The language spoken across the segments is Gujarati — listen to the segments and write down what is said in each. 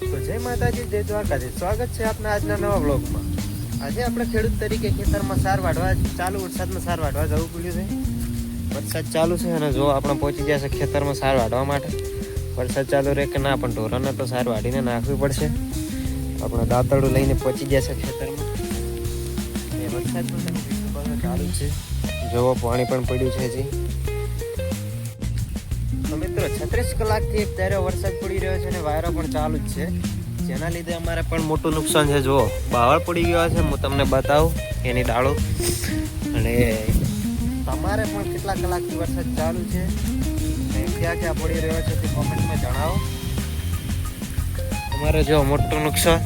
તો જય માતાજી, જય દ્વારકાજી સ્વાગત છે આપના આજના નવા બ્લોગમાં આજે આપણે ખેડૂત તરીકે ખેતરમાં સાર વાઢવા ચાલુ વરસાદમાં સાર વાઢવા જવું પડ્યું છે. વરસાદ ચાલુ છે અને જો આપણે પહોંચી ગયા છે ખેતરમાં સાર વાઢવા માટે, વરસાદ ચાલુ રહે કે ના, પણ ઢોરાને તો સાર વાઢીને નાખવી પડશે. આપણે દાંતડું લઈને પહોંચી ગયા છે ખેતરમાં. વરસાદ પણ ચાલુ છે. જોવો પાણી પણ પડ્યું છે હજી. મિત્રો છત્રીસ કલાકથી અત્યારે વરસાદ પડી રહ્યો છે અને વાયરો પણ ચાલુ જ છે. જેના લીધે અમારે પણ મોટું નુકસાન છે. જુઓ, બાવળ પડી ગયો છે. હું તમને બતાવું, એની ડાળો. અને તમારે પણ કેટલા કલાકથી વરસાદ ચાલુ છે? ક્યાં ક્યાં પડી રહ્યો છે તે કોમેન્ટમાં જણાવો. અમારે જો મોટું નુકસાન.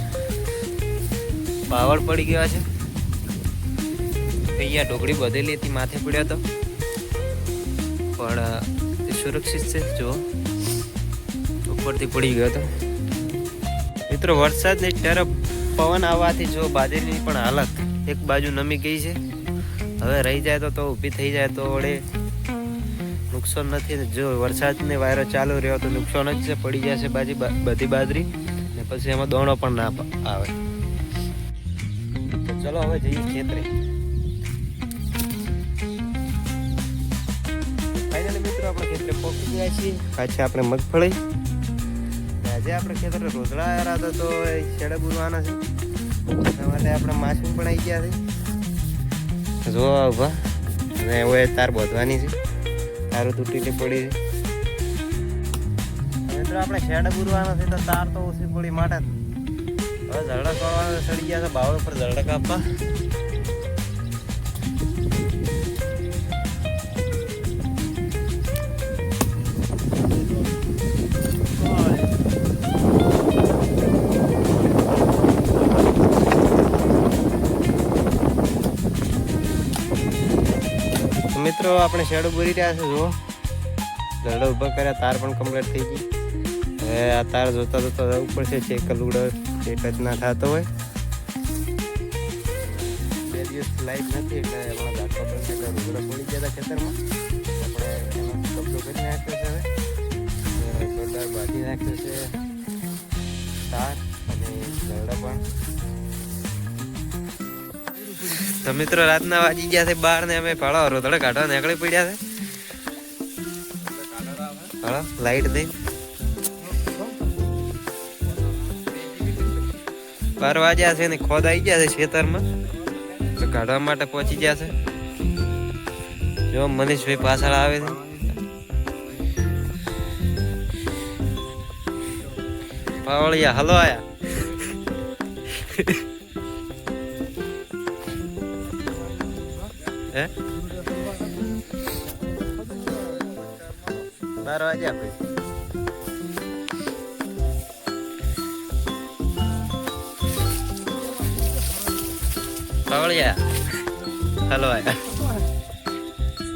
બાવળ પડી ગયા છે. અહીંયા ઢોકળી બધેલી હતી માથે પડ્યો હતો. પણ સુરક્ષિત છે જો ઉપરથી પડી ગયો હતો મિત્રો, વરસાદની તરફ પવન આવવાથી જો બાજરીની પણ હાલત એક બાજુ નમી ગઈ છે. હવે રહી જાય તો તો ઊભી થઈ જાય તો વળે નુકસાન નથી. જો વરસાદની વાયરો ચાલુ રહ્યો તો નુકસાન જ છે, પડી જશે બાજી બધી બાજરી. ને પછી એમાં દોણો પણ ના આવે. ચલો હવે જઈએ ખેતરે. આપણે ખેતરે પહોંચી ગયા છીએ? પાછી આપણે મગફળી. આજે આપણે ખેતરે રોજડા આવ્યા હતા તો એ છેડે બુરવાના છે. એના માટે આપણે માછું પણ આવી ગયા છે. જો ઊભા. અને હવે તાર બોધવાની છે. તારું તૂટીને પડી છે. મિત્રો આપણે શેડ બુરવાના છે તો તાર તો ઓછી પડી માટે હવે ઝરડા કરવાના સડી ગયા છે બાવળ ઉપર ઝરડા કાપવા. મિત્રો, આપણે શેડ ઉભરી રહ્યા છે, જુઓ. ઝરડા ઊભા કર્યા, તાર પણ કમ્પ્લીટ થઈ ગઈ. હવે આ તાર જોતા જોતા જવું પડશે ચેક કલુડો ચેક જ ના થતો હોય. બે દિવસ લાઈટ નથી, એટલે એમાં દાખલો પણ છે ગયા હતા ખેતરમાં. આપણે એમાં કબજો કરી નાખ્યો છે હવે જોરદાર બાંધી નાખ્યો છે. તો મિત્રો, રાતના વાજી ગયા છે બાર ને અમે ફાળો રોતડે કાઢવા નીકળી પડ્યા છે. લાઈટ નહીં બાર વાગ્યા છે ને ખોદ આવી ગયા છે ખેતરમાં. તો કાઢવા માટે પહોંચી ગયા છે. જો, મનીષભાઈ પાછળ આવે છે. પાવળિયા, હલો આયા. હે? બાર વાગે આપણે આયા